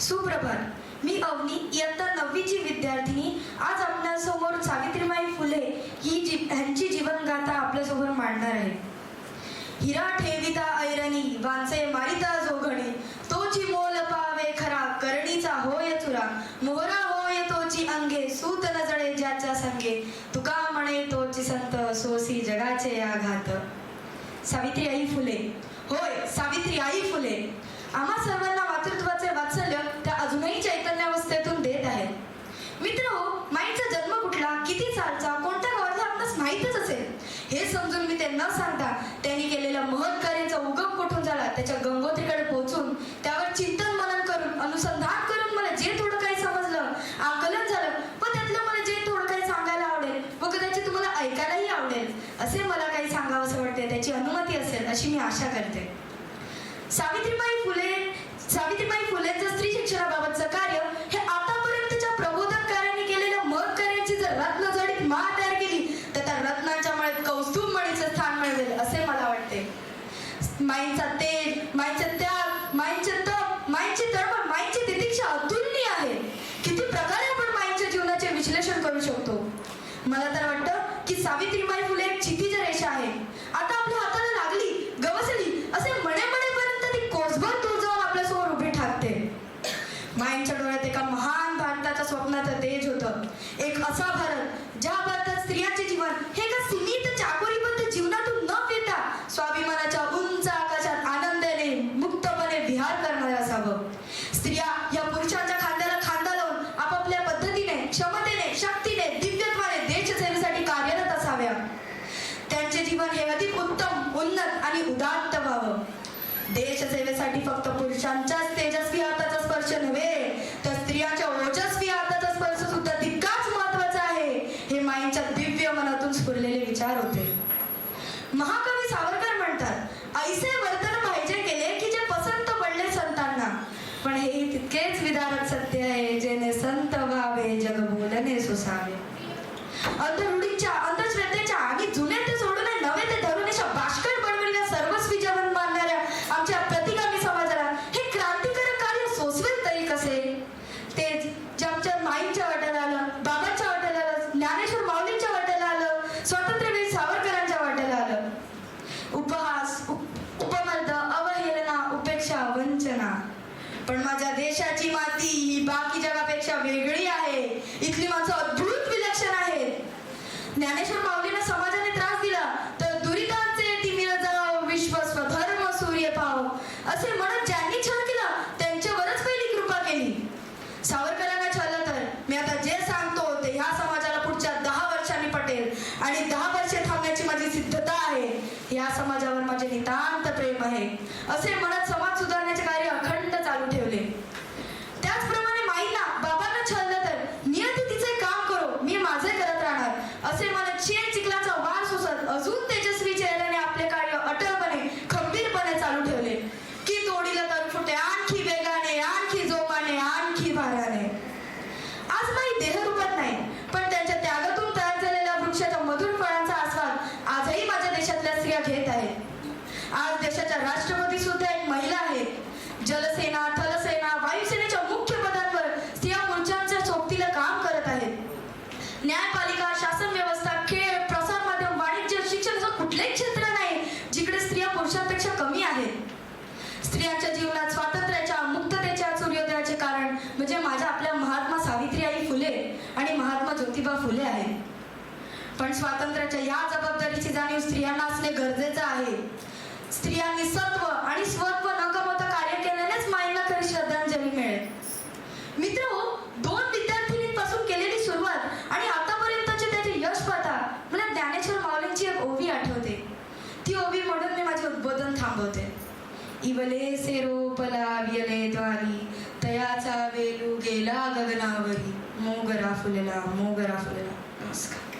सुप्रभात. मी अवनी इयत्ता नववीची विद्यार्थिनी. आज आपल्यासमोर सावित्रीबाई फुले ही जी ह्यांची जीवनगाथा आपल्यासमोर मांडणार आहे. हिरा ठेविता ऐरणी वांचे मारिता जोघणे तोची मोल पावे खरा करणीचा होय चुरा मोहरा होय तोची अंगे सूत नजळे ज्याच्या संगे. तुका म्हणे तोची संत सोसी जगाचे आघात. सावित्री आई फुले. होय सावित्री आई फुले. आम्हा सर्वांना किती सालचा कोणत्या गावातला आपणास माहीतच असेल? हे समजून मी ते न सांगता त्यांनी केलेल्या महत् कार्याचा उगम कुठून झाला त्याच्या गंगोत्रीकडे पोहोचून त्यावर चिंतन मनन करून अनुसंधान करून मला जे थोडं काही समजलं आकलन झालं व त्यातलं मला जे थोडं काही सांगायला आवडेल व कदाचित तुम्हाला ऐकायलाही आवडेल. असे मला काही सांगावं असं वाटते त्याची अनुमती असेल अशी मी आशा करते. सावित्रीबाई फुले माईचा तेज माईचे त्याग माईचे तप माईंची तळमळ माईची तितिक्षा अतुलनीय आहे. किती प्रकारे आपण माईच्या जीवनाचे विश्लेषण करू शकतो? मला तर वाटतं की सावित्रीबाई फुले एक असावं. स्त्रिया या पुरुषांच्या खांद्याला खांदा लावून आपापल्या पद्धतीने क्षमतेने शक्तीने दिव्यत्वाने देशसेवेसाठी कार्यरत असाव्या. त्यांचे जीवन हे अधिक उत्तम उन्नत आणि उदात्त व्हावं. देशसेवेसाठी फक्त पुरुषांच्याच तेजस्वी हाताचा स्पर्श नव्हे तर स्त्रियांच्या ओजस्वी हाताचा स्पर्श सुद्धा तितकाच महत्त्वाचा आहे हे माईंच्या दिव्य मनातून स्फुरलेले विचार होते. महाकवी बोलणे सुसावे अंधरूढीच्या अंधश्रद्धेच्या आणि जुने ते सोडून नवे ते धरून अशा बाष्कळ बनवलेल्या सर्वस्वी जीवन मानणाऱ्या आमच्या प्रतिगामी समाजाला हे क्रांतिकारक कार्य सोसवेल तरी कसे? तेच जे आमच्या माईंच्या वाट्याला आलं बाबांच्या वाट्याला आलं ज्ञानेश्वर माऊलींच्या वाट्याला आलं स्वातंत्र्यवीर सावरकरांच्या वाट्याला आलं उपहास उप- उपमर्द अवहेलना उपेक्षा वंचना पण माझ्या देशाची माती ही बाकी जगापेक्षा वेगळी आहे. इथली माणसं अद्भुत विलक्षण आहेत. ज्ञानेश्वर माऊलीनं समाजाने त्रास दिला तर दुरितांचे तिमिर जाव विश्व स्वधर्म सूर्य पाव. असे म्हणत ज्यांनी छळ केला त्यांच्यावरच पहिली कृपा केली. सावरकरांना छळलं तर मी आता जे सांगतो ते ह्या समाजाला पुढच्या दहा वर्षांनी पटेल. आणि दहा वर्षे थांबण्याची माझी सिद्धता आहे. या समाजावर माझे नितांत प्रेम आहे. असे म्हणत समाज घेत आहेत आज देशाच्या राष्ट्रपती सुद्धा एक महिला आहेत जलसेना थलसेना वायुसेनेच्या मुख्य पदांवर स्त्रिया पुरुषांच्या सोबतीला काम करत आहेत न्यायपालिका शासन व्यवस्था खेळ प्रसार माध्यम वाणिज्य शिक्षण असं कुठलेही क्षेत्र नाही जिकडे स्त्रिया पुरुषांपेक्षा कमी आहेत स्त्रियांच्या जीवनात स्वातंत्र्याच्या मुक्ततेच्या सूर्योदयाचे कारण म्हणजे माझ्या आपल्या महात्मा सावित्रीबाई फुले आणि महात्मा ज्योतिबा फुले आहेत. पण स्वातंत्र्याच्या या जबाबदारीची जाणीव स्त्रियांना असणे गरजेचं आहे. स्त्रियांनी सत्व आणि स्वत्व न गमावता कार्य केल्यानेच माईंना खरी श्रद्धांजली मिळेल. मित्र हो, दोन विद्यार्थिनींपासून केलेली सुरुवात आणि आतापर्यंतचे त्याचे यश पाहता मला ज्ञानेश्वर माऊलींची एक ओवी आठवते. ती ओवी म्हणून मी माझे उद्बोधन थांबवते. इवले से रोपला वियले द्वारी तयाचा वेलू गेला गगनावरी. मोगरा फुलला मोगरा फुलला. नमस्कार.